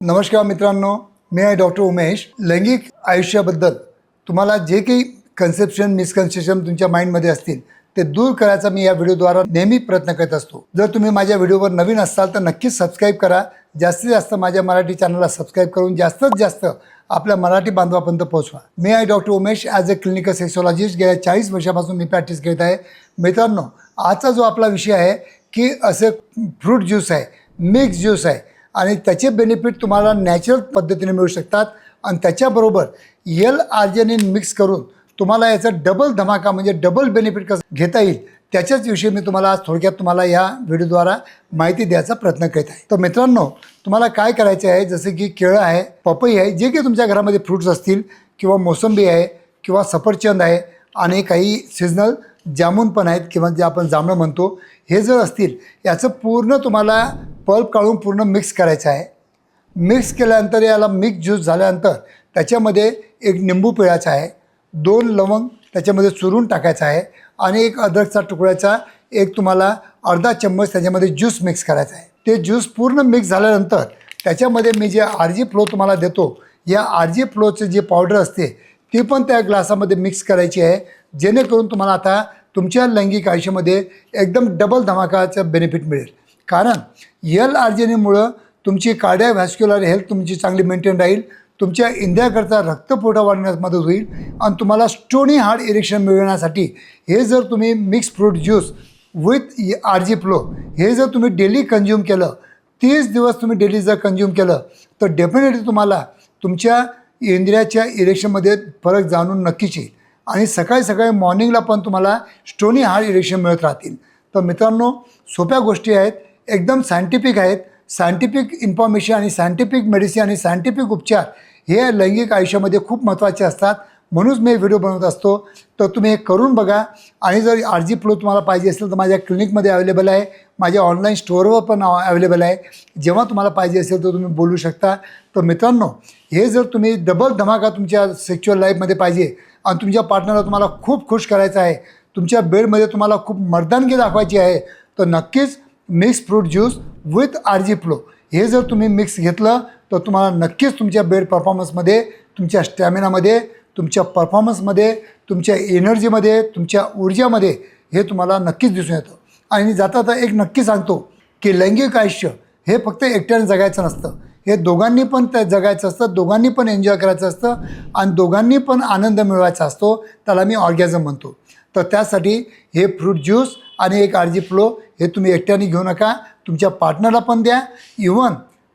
नमस्कार मित्रांनो मी आहे डॉक्टर उमेश. लैंगिक आयुष्याबद्दल तुम्हाला जे काही कन्सेप्शन मिसकन्सेप्शन तुमच्या माइंडमध्ये असतील ते दूर करायचा मी या व्हिडिओद्वारा नेहमी प्रयत्न करत असतो. जर तुम्ही माझ्या व्हिडिओवर नवीन असाल तर नक्कीच सबस्क्राईब करा. जास्तीत जास्त माझ्या मराठी चॅनलला सबस्क्राईब करून जास्तीत जास्त आपल्या मराठी बांधवापर्यंत पोहोचवा. मी आहे doctor Umesh. As a clinical sexologist गेल्या चाळीस वर्षापासून मी प्रॅक्टिस करीत आहे. मित्रांनो आजचा जो आपला विषय आहे की असे फ्रूट ज्यूस आहे मिक्स ज्यूस आहे आणि त्याचे बेनिफिट तुम्हाला नॅचरल पद्धतीने मिळू शकतात. आणि त्याच्याबरोबर यल आर्जेनिन मिक्स करून तुम्हाला याचा डबल धमाका म्हणजे डबल बेनिफिट कसं घेता येईल त्याच्याच विषयी मी तुम्हाला आज थोडक्यात तुम्हाला या व्हिडिओद्वारा माहिती द्यायचा प्रयत्न करत आहे. तर मित्रांनो तुम्हाला काय करायचे आहे जसं की केळं आहे पपई आहे जे काही तुमच्या घरामध्ये फ्रूट्स असतील किंवा मोसंबी आहे किंवा सफरचंद आहे आणि काही सीजनल जामून पण आहेत किंवा जे आपण जांभळं म्हणतो हे जर असतील याचं पूर्ण तुम्हाला पल्प काढून पूर्ण मिक्स करायचं आहे. मिक्स केल्यानंतर याला मिक्स ज्यूस झाल्यानंतर त्याच्यामध्ये एक निंबू पिळायचा आहे. दोन लवंग त्याच्यामध्ये चुरून टाकायचा आहे. आणि एक अद्रकचा तुकड्याचा एक तुम्हाला अर्धा चम्मच त्याच्यामध्ये ज्यूस मिक्स करायचा आहे. ते ज्यूस पूर्ण मिक्स झाल्यानंतर त्याच्यामध्ये मी जे आर जी फ्लो तुम्हाला देतो या आर जी फ्लोचं जे पावडर असते ती पण त्या ग्लासामध्ये मिक्स करायची आहे. जेणेकरून तुम्हाला आता तुमच्या लैंगिक आयुष्यामध्ये एकदम डबल धमाकाचं बेनिफिट मिळेल. कारण यल आर्जेनीमुळं तुमची कार्डिया व्हॅस्क्युलर हेल्थ तुमची चांगली मेंटेन राहील तुमच्या इंद्रियाकरता रक्तपुरवठा वाढण्यास मदत होईल आणि तुम्हाला स्टोनी हार्ट इरेक्शन मिळवण्यासाठी हे जर तुम्ही mix fruit juice with R G flow हे जर तुम्ही डेली कंझ्युम केलं तीस दिवस तुम्ही डेली जर कंझ्युम केलं तर डेफिनेटली तुम्हाला तुमच्या इंद्रियाच्या इरेक्शनमध्ये फरक जाणून नक्कीच येईल. आणि सकाळी सकाळी मॉर्निंगला पण तुम्हाला स्टोनी हार्ट इरेक्शन मिळत राहतील. तर मित्रांनो सोप्या गोष्टी आहेत. एकदम सायंटिफिक आहेत. सायंटिफिक इन्फॉर्मेशन आणि सायंटिफिक मेडिसिन आणि सायंटिफिक उपचार हे लैंगिक आयुष्यामध्ये खूप महत्त्वाचे असतात. म्हणूनच मी व्हिडिओ बनवत असतो. तर तुम्ही हे करून बघा. आणि जर आर जी फ्लो तुम्हाला पाहिजे असेल तर माझ्या क्लिनिकमध्ये अवेलेबल आहे. माझ्या ऑनलाईन स्टोअरवर पण अवेलेबल आहे. जेव्हा तुम्हाला पाहिजे असेल तर तुम्ही बोलू शकता. तर मित्रांनो हे जर तुम्ही डबल धमाका तुमच्या सेक्च्युअल लाईफमध्ये पाहिजे आणि तुमच्या पार्टनरला तुम्हाला खूप खुश करायचं आहे. तुमच्या बेडमध्ये तुम्हाला खूप मर्दानगी दाखवायची आहे. तर नक्कीच mix fruit juice with R G flow. हे जर तुम्ही मिक्स घेतलं तर तुम्हाला नक्कीच तुमच्या बेड परफॉर्मन्समध्ये तुमच्या स्टॅमिनामध्ये तुमच्या परफॉर्मन्समध्ये तुमच्या एनर्जीमध्ये तुमच्या ऊर्जामध्ये हे तुम्हाला नक्कीच दिसून येतं. आणि जाता जाता एक नक्की सांगतो की लैंगिक आयुष्य हे फक्त एकट्याने जगायचं नसतं. हे दोघांनी पण त्या जगायचं असतं दोघांनी पण एन्जॉय करायचं असतं आणि दोघांनी पण आनंद मिळवायचा असतो त्याला मी ऑर्गॅझम म्हणतो. तर त्यासाठी हे फ्रूट ज्यूस आणि एक आर जी फ्लो हे तुम्ही एकट्याने घेऊ नका. तुमच्या पार्टनरला पण द्या. इवन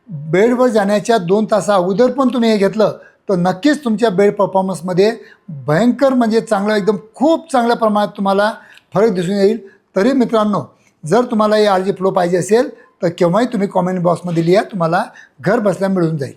बेडवर जाण्याच्या दोन तासा अगोदर पण तुम्ही हे घेतलं तर नक्कीच तुमच्या बेड परफॉर्मन्समध्ये भयंकर म्हणजे चांगलं एकदम खूप चांगल्या प्रमाणात तुम्हाला फरक दिसून येईल. तरी मित्रांनो जर तुम्हाला हे आर जी फ्लो पाहिजे असेल तर केव्हाही तुम्ही कॉमेंट बॉक्समध्ये लिहा. तुम्हाला घर बसल्या मिळून जाईल.